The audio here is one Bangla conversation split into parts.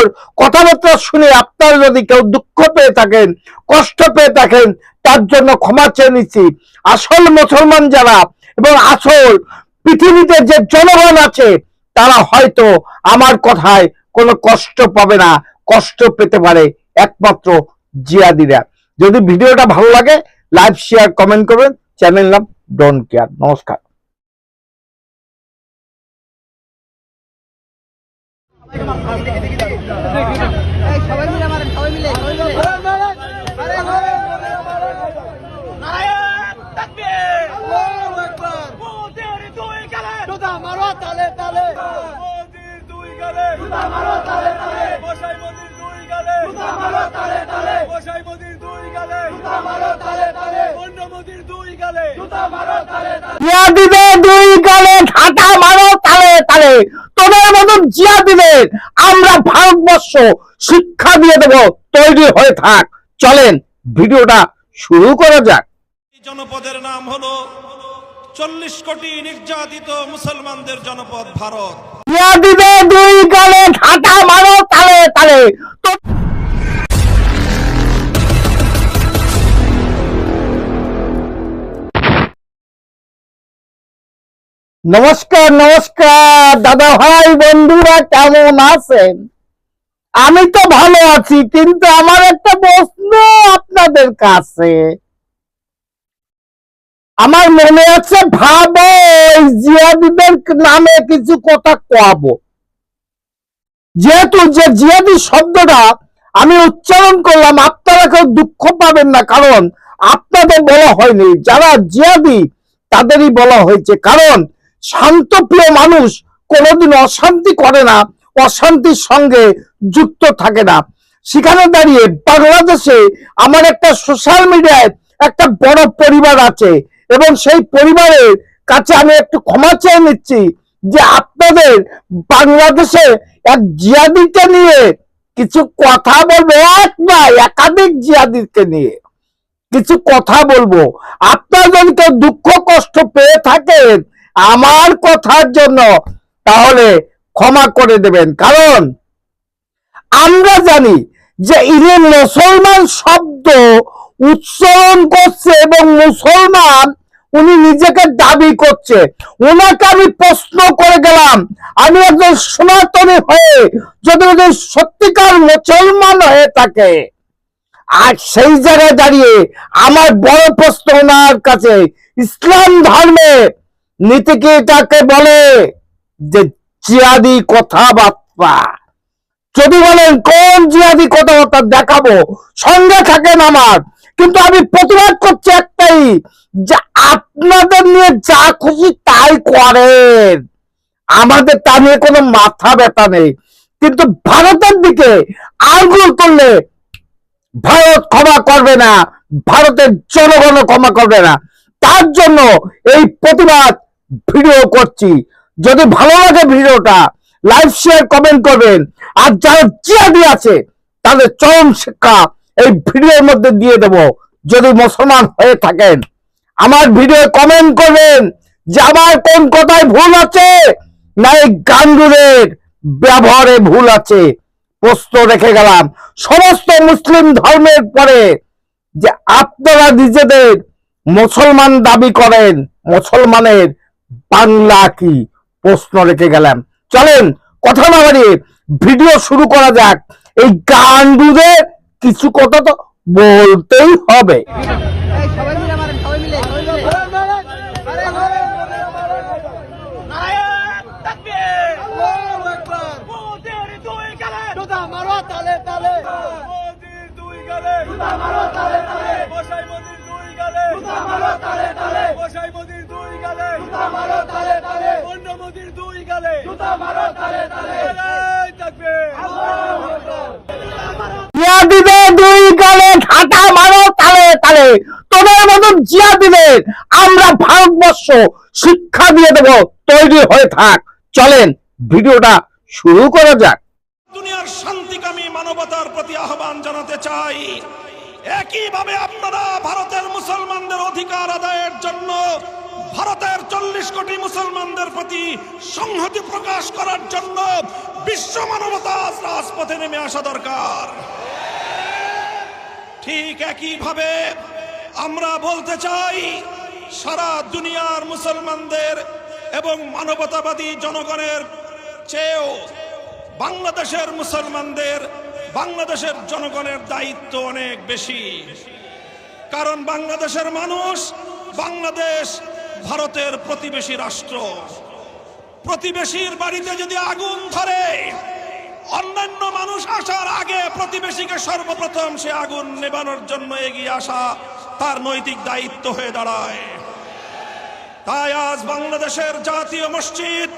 আমার কথাবার্তা শুনে আপনারা যদি কেউ দুঃখ পেয়ে থাকেন, কষ্ট পেয়ে থাকেন, তার জন্য ক্ষমা চেয়ে নিচ্ছি। আসল মুসলমান যারা এবং আসল পৃথিবীতে যে জনগণ আছে, তারা হয়তো আমার কথায় কোনো কষ্ট পাবে না, কষ্ট পেতে পারে। একমাত্র জিয়াদিরা। যদি ভিডিওটা ভালো লাগে লাইভ শেয়ার, কমেন্ট করবেন। চ্যানেল নাম ডোন্ট কেয়ার। নমস্কার। সবাই মিলে মিলে সবাই মিলে মারো তালে তালে জিয়াদিদের দুই গালে, ঝাঁটা মারো তালে তালে। তোদের মতন জিয়াদিদের আমরা ভারতবর্ষ শিক্ষা দিয়ে দেব তৈরি হয়ে থাক। চলেন ভিডিওটা শুরু করা যাক। জনপদের নাম হলো চল্লিশ কোটি নির্যাতিত মুসলমানদের জনপদ ভারত। দুই গালে ঠাটা মারো তালে তালে। নমস্কার নমস্কার। দাদা ভাই, বন্ধুরা কেমন আছেন? আমি তো ভালো আছি, কিন্তু আমার একটা প্রশ্ন আপনাদের কাছে। আমার মনে আছে, ভাবো জিয়াদিদের নামে কিছু কথা কোয়াবো। যেহেতু যে জিয়াদি শব্দটা আমি উচ্চারণ করলাম, আপনারা কেউ দুঃখ পাবেন না, কারণ আপনাদের বলা হয়নি। যারা জিয়াদি, তাদেরই বলা হয়েছে। কারণ শান্তপ্রিয় মানুষ কোনোদিন অশান্তি করে না, অশান্তির সঙ্গে যুক্ত থাকে না। সেখানে দাঁড়িয়ে বাংলাদেশে আমার একটা সোশ্যাল মিডিয়ায় একটা বড় পরিবার আছে এবং সেই পরিবারের কাছে আমি একটু ক্ষমা চেয়ে নিচ্ছি যে আপনাদের বাংলাদেশে এক জিয়াদিকে নিয়ে কিছু কথা বলব, এক না একাধিক জিয়াদিকে নিয়ে কিছু কথা বলব। আপনার যদি কেউ দুঃখ কষ্ট পেয়ে থাকেন আমার কথার জন্য তাহলে ক্ষমা করে দেবেন। কারণ আমরা জানি যে ইনি মুসলমান শব্দ উচ্চারণ করছে এবং মুসলমান উনি নিজেকে দাবি করছে। ওনাকে আমি প্রশ্ন করে গেলাম, আমি একজন সনাতনী হয়ে যদি সত্যিকার মুসলমান হয়ে থাকে, আর সেই জায়গায় দাঁড়িয়ে আমার বড় প্রশ্ন ওনার কাছে, ইসলাম ধর্মে নীতিকে এটাকে বলে যে জিয়াদি কথাবার্তা। যদি বলেন কোন জিয়াদি কথাবার্তা দেখাবো, সঙ্গে থাকেন আমার। কিন্তু আমি প্রতিবাদ করছি একটাই, যে আপনাদের নিয়ে যা খুশি তাই করেন। আমাদের তা নিয়ে কোনো মাথা ব্যথা নেই। কিন্তু ভারতের দিকে আঙ্গুল করলে ভারত ক্ষমা করবে না, ভারতের জনগণ ক্ষমা করবে না। তার জন্য এই প্রতিবাদ ভিডিও করছি। যদি ভালো লাগে ভিডিওটা লাইক শেয়ার কমেন্ট করবেন। আর যারা জিয়াদি আছে, তাদের চরম শিক্ষা এই ভিডিওর মধ্যে দিয়ে দেব। যদি মুসলমান হয়ে থাকেন, আমার ভিডিও কমেন্ট করবেন যে আমার কোন কথায় ভুল আছে, না এই গান্ডুরের ব্যবহারে ভুল আছে। প্রশ্ন রেখে গেলাম। সমস্ত মুসলিম ধর্মের পরে যে আপনারা নিজেদের মুসলমান দাবি করেন, মুসলমানের বাংলা কি প্রশ্ন রেখে গেলাম। চলেন, কথা না বাড়িয়ে ভিডিও শুরু করা যাক। এই গান্ডুদের কিছু কথা তো বলতেই হবে। মারেন সবাই মিলে সবাই মিলে মারো তালে তালে। জিয়াদিদের দুই গালে। ঝাঁটা মারো তালে তালে। তোদের মতন জিয়াদিদের আমরা ভারতবর্ষ শিক্ষা দিয়ে দেব তৈরি হয়ে থাক। চলেন ভিডিওটা শুরু করা যাক। দুনিয়ার শান্তিকামী মানবতার প্রতি আহ্বান জানাতে চাই। একইভাবে আপনারা ভারতের মুসলমানদের অধিকার আদায়ের জন্য ভারতের চল্লিশ কোটি মুসলমানদের প্রতি সংহতি প্রকাশ করার জন্য বিশ্ব মানবতা রাজপথে নেমে আসা দরকার। ঠিক একইভাবে আমরা বলতে চাই, সারা দুনিয়ার মুসলমানদের এবং মানবতাবাদী জনগণের চেয়েও বাংলাদেশের মুসলমানদের বাংলাদেশের জনগণের দায়িত্ব অনেক বেশি। কারণ বাংলাদেশের মানুষ বাংলাদেশ ভারতের প্রতিবেশী রাষ্ট্র। প্রতিবেশীর বাড়িতে যদি আগুন ধরে, অন্যান্য মানুষ আসার আগে প্রতিবেশীকে সর্বপ্রথম সে আগুন নেবানোর জন্য এগিয়ে আসা তার নৈতিক দায়িত্ব হয়ে দাঁড়ায়। তাই আজ বাংলাদেশের জাতীয় মসজিদ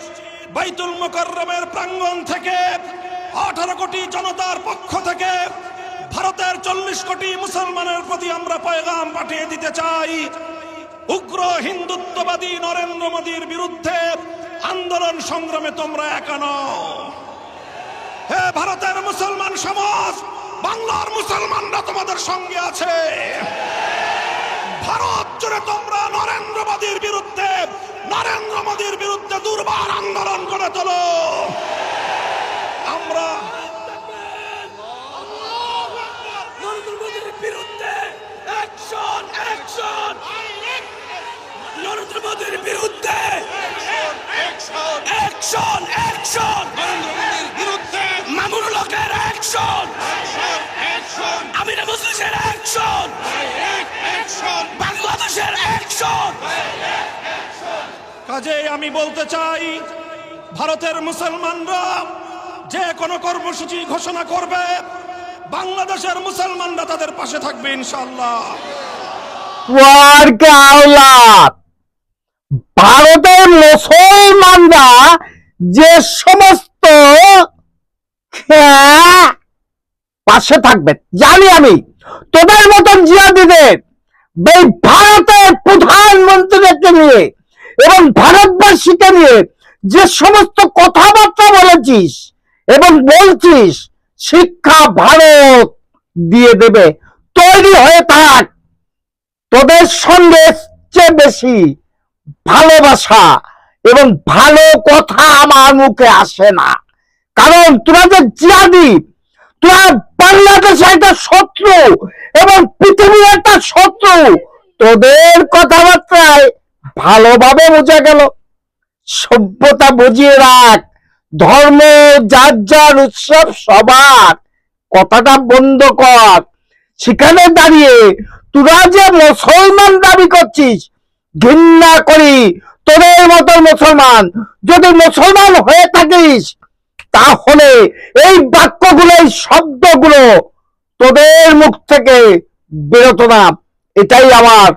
বাইতুল মোকাররমের প্রাঙ্গণ থেকে আঠারো কোটি জনতার পক্ষ থেকে ভারতের চল্লিশ কোটি মুসলমানের প্রতি আমরা পয়গাম পাঠিয়ে দিতে চাই। উগ্র হিন্দুত্ববাদী নরেন্দ্র মোদীর বিরুদ্ধে আন্দোলন সংগ্রামে তোমরা একা নও। হে ভারতের মুসলমান সমাজ, বাংলার মুসলমানরা তোমাদের সঙ্গে আছে। ভারত জুড়ে তোমরা নরেন্দ্র মোদীর বিরুদ্ধে, নরেন্দ্র মোদীর বিরুদ্ধে দুর্বার আন্দোলন করে তোলো। আমরা নরেন্দ্র মোদীর বিরুদ্ধে। অ্যাকশন অ্যাকশন মামুনুল হকের অ্যাকশন মজলিসের অ্যাকশন বাংলাদেশের অ্যাকশন কাজেই আমি বলতে চাই ভারতের মুসলমানরা যে কোনো কর্মসূচি ঘোষণা করবে বাংলাদেশের মুসলমানরা তাদের পাশে থাকবে ইনশাল্লাহ ওয়ার আওলাদ ভারতের মুসলমানরা যে সমস্ত পাশে থাকবে জানি আমি, তোদের মতন জিয়াদিদের ভারতের প্রধানমন্ত্রীকে নিয়ে এবং ভারতবাসীকে নিয়ে যে সমস্ত কথাবার্তা বলেছিস এবং বলছিস, শিক্ষা ভারত দিয়ে দেবে, তৈরি হয়ে থাক। তোদের সঙ্গে চেয়ে বেশি। ভালোবাসা এবং ভালো কথা আমার মুখে আসে না। কারণ তোরা যে জিয়াদি তোরা বাংলাদেশের একটা শত্রু এবং পৃথিবীর একটা শত্রু, তোদের কথাবার্তায় ভালোভাবে বোঝা গেল। সভ্যতা বুঝিয়ে রাখ, ধর্ম যার যার উৎসব, সবার কথাটা বন্ধ কর। সেখানে দাঁড়িয়ে তোরা যে মুসলমান দাবি করছিস ঘৃণা করি। তোদের মতো মুসলমান, যদি মুসলমান হয়ে থাকিস, তাহলে এই বাক্যগুলো, এই শব্দগুলো তোদের মুখ থেকে বেরোতো না। এটাই আমার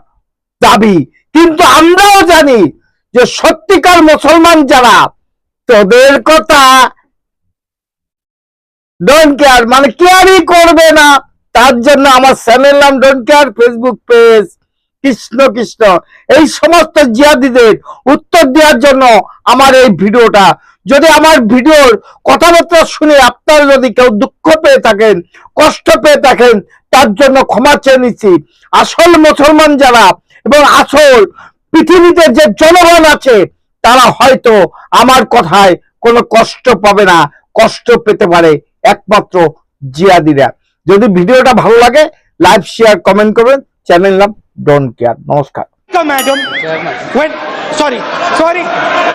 দাবি। কিন্তু আমরাও জানি যে সত্যিকার মুসলমান যারা, তোদের কথা ডোন্ট কেয়ার মানে কেয়ারই করবে না। তার জন্য আমার চ্যানেল নাম don't care Facebook page Krishna Krishna. এই সমস্ত জিয়াদিদের উত্তর দেওয়ার জন্য আমার এই ভিডিওটা। যদি আমার ভিডিওর কথাবার্তা শুনে আপনারা যদি কেউ দুঃখ পেয়ে থাকেন, কষ্ট পেয়ে থাকেন, তার জন্য ক্ষমা চেয়ে নিচ্ছি। আসল মুসলমান যারা এবং আসল পৃথিবীতে যে জনগণ আছে, তারা হয়তো আমার কথায় কোনো কষ্ট পাবে না, কষ্ট পেতে পারে একমাত্র জিয়াদিরা যদি ভিডিওটা ভালো লাগে লাইভ শেয়ার, কমেন্ট করবেন। চ্যানেল নাম ডোন্ট কেয়ার নমস্কার madam. When, sorry, sorry.